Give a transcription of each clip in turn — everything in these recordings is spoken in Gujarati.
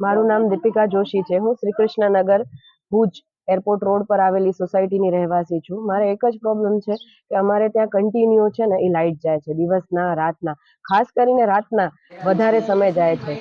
મારું નામ દીપિકા જોશી છે. હું શ્રી કૃષ્ણનગર ભુજ એરપોર્ટ રોડ પર આવેલી સોસાયટીની રહેવાસી છું. મારે એક જ પ્રોબ્લેમ છે કે અમારે ત્યાં કન્ટિન્યુ છે ને એ લાઇટ જાય છે. દિવસના, રાતના. ખાસ કરીને રાતના વધારે સમય જાય છે.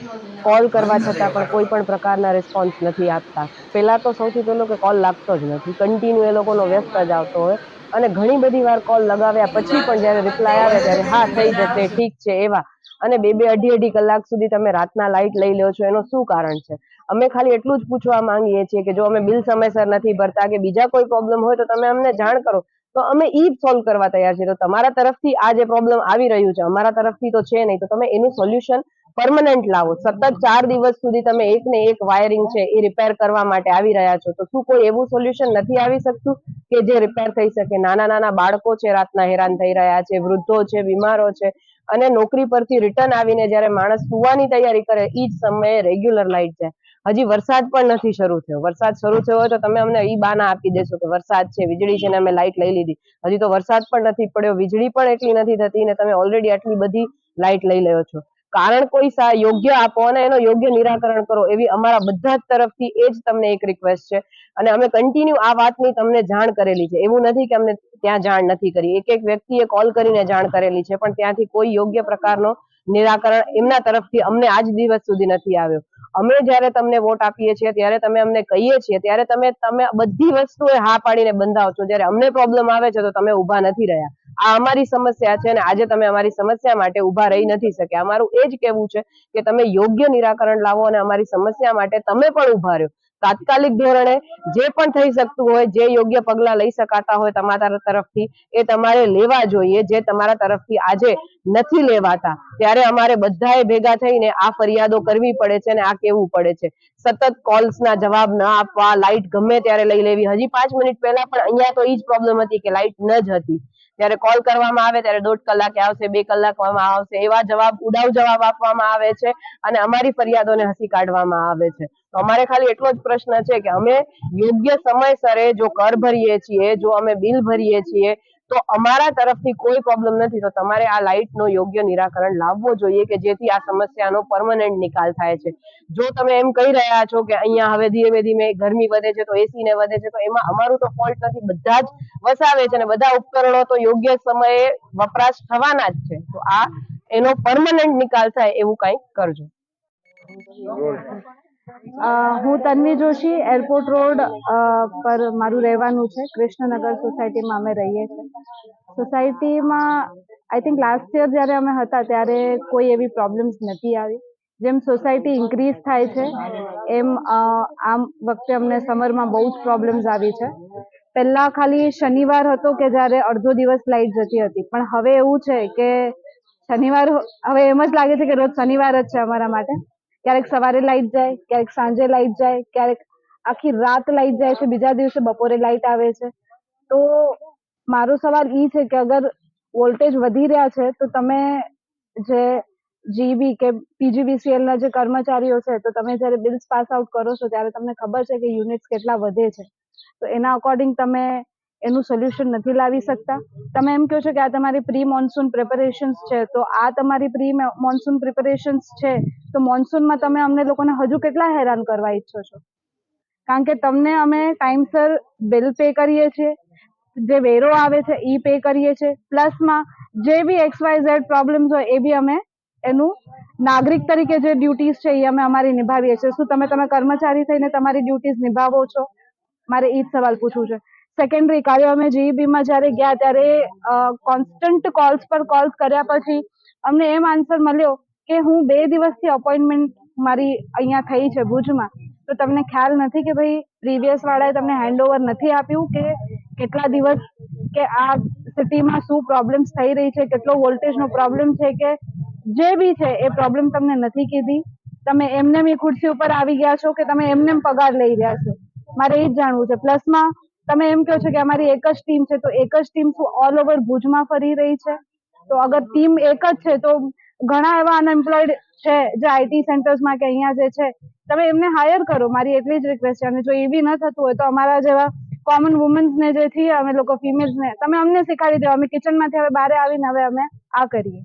કોલ કરવા છતાં પણ કોઈ પણ પ્રકારના રિસ્પોન્સ નથી આપતા. પહેલાં તો સૌથી પહેલો કે કોલ લાગતો જ નથી. કન્ટિન્યુ એ લોકોનો વ્યસ્ત જ આવતો હોય. અને ઘણી બધી વાર કોલ લગાવ્યા પછી પણ જ્યારે રિપ્લાય આવે ત્યારે, હા, થઈ જશે, ઠીક છે, એવા. અને બે બે અઢી અઢી કલાક સુધી તમે રાતના લાઇટ લઈ લો છો, એનું શું કારણ છે? અમે ખાલી એટલું જ પૂછવા માંગીએ છીએ કે જો અમે બિલ સમયસર નથી ભરતા કે બીજા કોઈ પ્રોબ્લેમ હોય તો તમે અમને જાણ કરો. તો અમે ઈ સોલ્વ કરવા તૈયાર છીએ. તો તમારા તરફથી આ જે પ્રોબ્લેમ આવી રહ્યું છે, અમારા તરફથી તો છે નહીં, તો તમે એનું સોલ્યુશન પરમનન્ટ લાવો. સતત ચાર દિવસ સુધી તમે એક ને એક વાયરિંગ છે એ રિપેર કરવા માટે આવી રહ્યા છો. તો શું કોઈ એવું સોલ્યુશન નથી આવી શકતું કે જે રિપેર થઈ શકે? નાના નાના બાળકો છે, રાતના હેરાન થઈ રહ્યા છે, વૃદ્ધો છે, બીમારો છે અને નોકરી પરથી રિટર્ન આવીને જ્યારે માણસ સુવાની તૈયારી કરે એ જ સમયે રેગ્યુલર લાઇટ જાય. હજી વરસાદ પણ નથી શરૂ થયો. વરસાદ શરૂ થયો હોય તો તમે અમને ઈ બાના આપી દેશો કે વરસાદ છે, વીજળી છે ને અમે લાઇટ લઈ લીધી. હજી તો વરસાદ પણ નથી પડ્યો, વીજળી પણ એટલી નથી થતી ને તમે ઓલરેડી આટલી બધી લાઇટ લઈ લ્યો છો. કારણ કોઈ યોગ્ય આપો અને એનો યોગ્ય નિરાકરણ કરો એવી અમારા બધા જ તરફથી એ જ તમને એક રિક્વેસ્ટ છે. અને અમે કન્ટિન્યુ આ વાતની તમને જાણ કરેલી છે. એવું નથી કે અમને ત્યાં જાણ નથી કરી. એક એક વ્યક્તિએ કોલ કરીને જાણ કરેલી છે, પણ ત્યાંથી કોઈ યોગ્ય પ્રકારનો નિરાકરણ એમના તરફથી અમને આજ દિવસ સુધી નથી આવ્યો. અમે જ્યારે તમને વોટ આપીએ છીએ, ત્યારે તમે અમને કહીએ છીએ, ત્યારે તમે તમે બધી વસ્તુએ હા પાડીને બંધાવો છો. જ્યારે અમને પ્રોબ્લેમ આવે છે, તો તમે ઊભા નથી રહ્યા. આ અમારી સમસ્યા છે અને આજે તમે અમારી સમસ્યા માટે ઊભા રહી નથી શક્યા. અમારું એ જ કહેવું છે કે તમે યોગ્ય નિરાકરણ લાવો અને અમારી સમસ્યા માટે તમે પણ ઊભા રહ્યો. તાત્કાલિક ધોરણે જે પણ થઈ શકતું હોય, જે યોગ્ય પગલા લઈ શકાતા હોય તમારા તરફથી, એ તમારે લેવા જોઈએ. જે તમારા તરફથી આજે નથી લેવાતા, ત્યારે અમારે બધાએ ભેગા થઈને આ ફરિયાદો કરવી પડે છે અને આ કેવું પડે છે. સતત કોલ્સના જવાબ ન આપવા લાઇટ ગમે ત્યારે લઈ લેવી. હજી પાંચ મિનિટ પહેલા પણ અહીંયા તો એ જ પ્રોબ્લેમ હતી કે લાઇટ ન જ હતી. ત્યારે કોલ કરવામાં આવે ત્યારે દોઢ કલાકે આવશે, બે કલાકમાં આવશે, એવા જવાબ, ઉડાવ જવાબ આપવામાં આવે છે અને અમારી ફરિયાદોને હસી કાઢવામાં આવે છે. તો અમારે ખાલી એટલો જ પ્રશ્ન છે કે અમે યોગ્ય સમયસરે જો કર ભરીએ છીએ, જો અમે બિલ ભરીએ છીએ તો અમારા તરફથી કોઈ પ્રોબ્લેમ નથી. તો તમારે આ લાઇટનો યોગ્ય નિરાકરણ લાવવો જોઈએ કે જેથી આ સમસ્યાનો પરમનન્ટ નિકાલ થાય છે. જો તમે એમ કહી રહ્યા છો કે અહીંયા હવે ધીમે ધીમે ગરમી વધે છે, તો એસી ને વધે છે, તો એમાં અમારું તો ફોલ્ટ નથી. બધા જ વસાવે છે અને બધા ઉપકરણો તો યોગ્ય સમયે વપરાશ થવાના જ છે. તો આ એનો પરમનન્ટ નિકાલ થાય એવું કંઈક કરજો. હું તન્વી જોશી, એરપોર્ટ રોડ પર મારું રહેવાનું છે. કૃષ્ણનગર સોસાયટીમાં અમે રહીએ છીએ. સોસાયટીમાં આઈ થિંક લાસ્ટ યર જ્યારે અમે હતા ત્યારે કોઈ એવી પ્રોબ્લેમ્સ નથી આવી. જેમ સોસાયટી ઇન્ક્રીઝ થાય છે, એમ આમ વખતે અમને સમરમાં બહુ જ પ્રોબ્લેમ્સ આવી છે. પહેલા ખાલી શનિવાર હતો કે જ્યારે અડધો દિવસ લાઇટ જતી હતી. પણ હવે એવું છે કે શનિવાર, હવે એમ જ લાગે છે કે રોજ શનિવાર જ છે અમારા માટે. ક્યારેક સવારે લાઇટ જાય, ક્યારેક સાંજે લાઇટ જાય, ક્યારેક આખી રાત લાઇટ જાય છે, બીજા દિવસે બપોરે લાઇટ આવે છે. તો મારો સવાલ ઈ છે કે અગર વોલ્ટેજ વધી રહ્યા છે, તો તમે જે જીબી કે PGVCL ના જે કર્મચારીઓ છે, તો તમે જ્યારે બિલ્સ પાસ આઉટ કરો છો, ત્યારે તમને ખબર છે કે યુનિટ્સ કેટલા વધે છે. તો એના અકોર્ડિંગ તમે એનું સોલ્યુશન નથી લાવી શકતા. તમે એમ કહો છો કે આ તમારી પ્રી મોન્સૂન પ્રિપેરેશન્સ છે, તો આ તમારી પ્રી મોન્સૂન પ્રિપેરેશન્સ છે તો મોન્સૂનમાં તમે અમને લોકોને હજુ કેટલા હેરાન કરવા ઈચ્છો છો? કારણ કે તમને અમે ટાઈમસર બિલ પે કરીએ છીએ, જે વેરો આવે છે એ પે કરીએ છીએ પ્લસમાં જે B X Y Z problems હોય એ બી અમે એનું નાગરિક તરીકે જે ડ્યુટીઝ છે એ અમે અમારી નિભાવીએ છીએ. શું તમે તમે કર્મચારી થઈને તમારી ડ્યુટીઝ નિભાવો છો? મારે એ જ સવાલ પૂછવું છે. સેકન્ડરી કાલે અમે જીઈબીમાં જ્યારે ગયા ત્યારે કોન્સ્ટન્ટ કોલ્સ પર કોલ્સ કર્યા પછી અમને એમ આન્સર મળ્યો કે હું બે દિવસથી અપોઇન્ટમેન્ટ મારી અહીંયા થઈ છે ભુજમાં, તો તમને ખ્યાલ નથી કે ભાઈ પ્રીવિયસ વાળાએ તમને હેન્ડઓવર નથી આપ્યું કે કેટલા દિવસ કે આ સિટીમાં શું પ્રોબ્લેમ્સ થઈ રહી છે, કેટલો વોલ્ટેજનો પ્રોબ્લેમ છે કે જે બી છે એ પ્રોબ્લેમ તમને નથી કીધી. તમે એમને એ ખુરશી ઉપર આવી ગયા છો કે તમે એમને એમ પગાર લઈ રહ્યા છો? મારે એ જ જાણવું છે. પ્લસમાં તમે એમ કહો છો કે અમારી એક જ ટીમ છે, તો એક જ ટીમ શું ઓલ ઓવર ભુજમાં ફરી રહી છે? તો અગર ટીમ એક જ છે, તો ઘણા એવા અનએમ્પ્લોયડ છે જે આઈટી સેન્ટર્સમાં કે અહીંયા જે છે, તમે એમને હાયર કરો, મારી એટલી જ રિક્વેસ્ટ છે. અને જો એ બી ન થતું હોય તો અમારા જેવા કોમન વુમન્સને જે છીએ અમે લોકો ફિમેલ્સને તમે અમને શીખવાડી દો, અમે કિચનમાંથી હવે બહાર આવીને હવે અમે આ કરીએ.